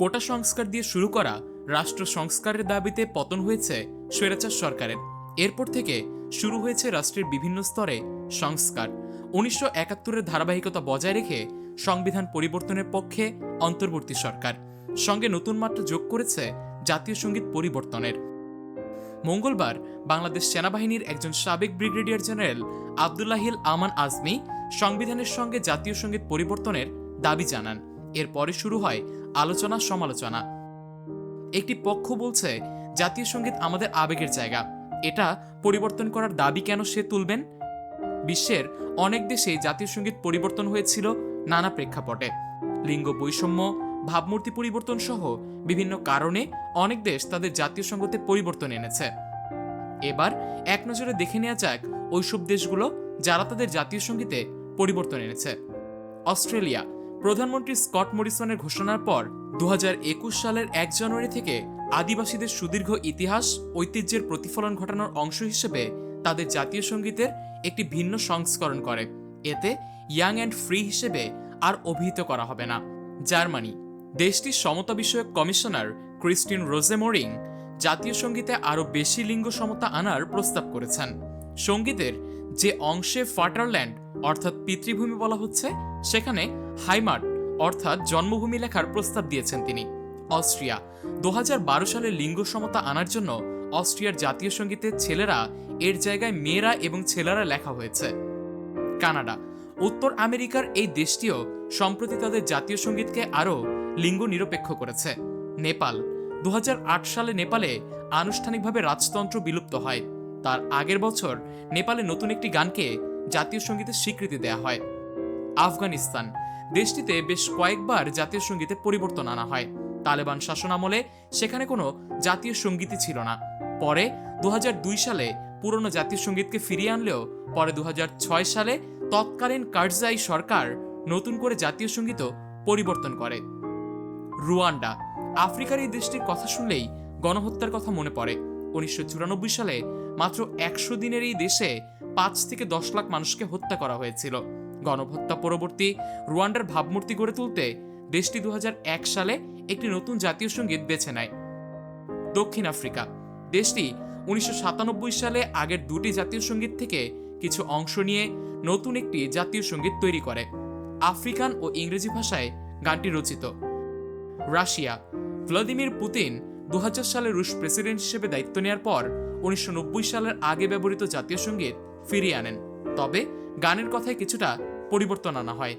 কোটা সংস্কার দিয়ে শুরু করা রাষ্ট্র সংস্কারের দাবিতে পতন হয়েছে স্বৈরাচার সরকারের। এরপর থেকে শুরু হয়েছে রাষ্ট্রের বিভিন্ন স্তরে সংস্কার। উনিশশো একাত্তরের ধারাবাহিকতা বজায় রেখে সংবিধান পরিবর্তনের পক্ষে অন্তর্বর্তী সরকার। সঙ্গে নতুন মাত্রা যোগ করেছে জাতীয় সংগীত পরিবর্তনের। মঙ্গলবার বাংলাদেশ সেনাবাহিনীর একজন সাবেক ব্রিগেডিয়ার জেনারেল আবদুল্লাহিল আমান আজমি সংবিধানের সঙ্গে জাতীয় সংগীত পরিবর্তনের দাবি জানান। এরপরে শুরু হয় আলোচনা সমালোচনা। একটি পক্ষ বলছে, জাতীয় সংগীত আমাদের আবেগের জায়গা। এটা পরিবর্তন করার দাবি কেন সে তুলবেন? বিশ্বের অনেক দেশেই জাতীয় সংগীত পরিবর্তন হয়েছিল নানা প্রেক্ষাপটে। লিঙ্গ বৈষম্য, ভাবমূর্তি পরিবর্তন সহ বিভিন্ন কারণে অনেক দেশ তাদের জাতীয় সঙ্গীতে পরিবর্তন এনেছে। এবার এক নজরে দেখে নেওয়া যাক ওইসব দেশগুলো যারা তাদের জাতীয় সঙ্গীতে পরিবর্তন এনেছে। অস্ট্রেলিয়া প্রধানমন্ত্রী স্কট মরিসনের ঘোষণার পর দুহাজার একুশ সালের এক জানুয়ারি থেকে আদিবাসীদের সুদীর্ঘ ইতিহাস, ঐতিহ্যের প্রতিফলন ঘটানোর অংশ হিসেবে তাদের জাতীয় সঙ্গীতের একটি ভিন্ন সংস্করণ করে। এতে ইয়াং অ্যান্ড ফ্রি হিসেবে আর অভিহিত করা হবে না। জার্মানি। দেশটির সমতা বিষয়ক কমিশনার ক্রিস্টিন রোজেমোরিং জাতীয় সঙ্গীতে আরও বেশি লিঙ্গ সমতা আনার প্রস্তাব করেছেন। সঙ্গীতের যে অংশে ফাটারল্যান্ড, অর্থাৎ পিতৃভূমি বলা হচ্ছে, সেখানে হাইমার্ট, অর্থাৎ জন্মভূমি লেখার প্রস্তাব দিয়েছেন তিনি। অস্ট্রিয়া, দু হাজার বারো সালে লিঙ্গ সমতা আনার জন্য অস্ট্রিয়ার জাতীয় সঙ্গীতে ছেলেরা এর জায়গায় মেয়েরা এবং ছেলেরা লেখা হয়েছে। কানাডা, উত্তর আমেরিকার এই দেশটিও সম্প্রতি তাদের জাতীয় সঙ্গীতকে আরও লিঙ্গ নিরপেক্ষ করেছে। নেপাল, দু হাজার আট সালে নেপালে আনুষ্ঠানিকভাবে রাজতন্ত্র বিলুপ্ত হয়। তার আগের বছর নেপালে নতুন একটি গানকে জাতীয় সঙ্গীতের স্বীকৃতি দেয়া হয়। আফগানিস্তান, দেশটিতে বেশ কয়েকবার জাতীয় সঙ্গীতে পরিবর্তন আনা হয়। তালেবান শাসনামলে সেখানে কোনো জাতীয় সঙ্গীতই ছিল না। পরে দু সালে পুরনো জাতীয় সঙ্গীতকে ফিরিয়ে আনলেও পরে দু হাজার ছয় সালে তৎকালীন কারজাই সরকার নতুন করে জাতীয় সঙ্গীতও পরিবর্তন করে। রুয়ান্ডা, আফ্রিকার এই দেশটির কথা শুনলেই গণহত্যার কথা মনে পড়ে। উনিশশো চুরানব্বই সালে মাত্র একশো দিনের এই দেশে পাঁচ থেকে দশ লাখ মানুষকে হত্যা করা হয়েছিল। গণহত্যা পরবর্তী রুয়ান্ডার ভাবমূর্তি গড়ে তুলতে দেশটি দুহাজার এক সালে একটি নতুন জাতীয় সংগীত বেছে নেয়। দক্ষিণ আফ্রিকা। দেশটি উনিশশো সাতানব্বই সালে আগের দুটি জাতীয় সংগীত থেকে কিছু অংশ নিয়ে নতুন একটি জাতীয় সংগীত তৈরি করে। আফ্রিকান ও ইংরেজি ভাষায় গানটি রচিত। রাশিয়া। ভ্লাদিমির পুতিন দু হাজার সালে রুশ প্রেসিডেন্ট হিসেবে দায়িত্ব নেওয়ার পর উনিশশো নব্বই সালের আগে ব্যবহৃত জাতীয় সংগীত ফিরিয়ে আনেন। তবে গানের কথায় কিছুটা পরিবর্তন আনা হয়।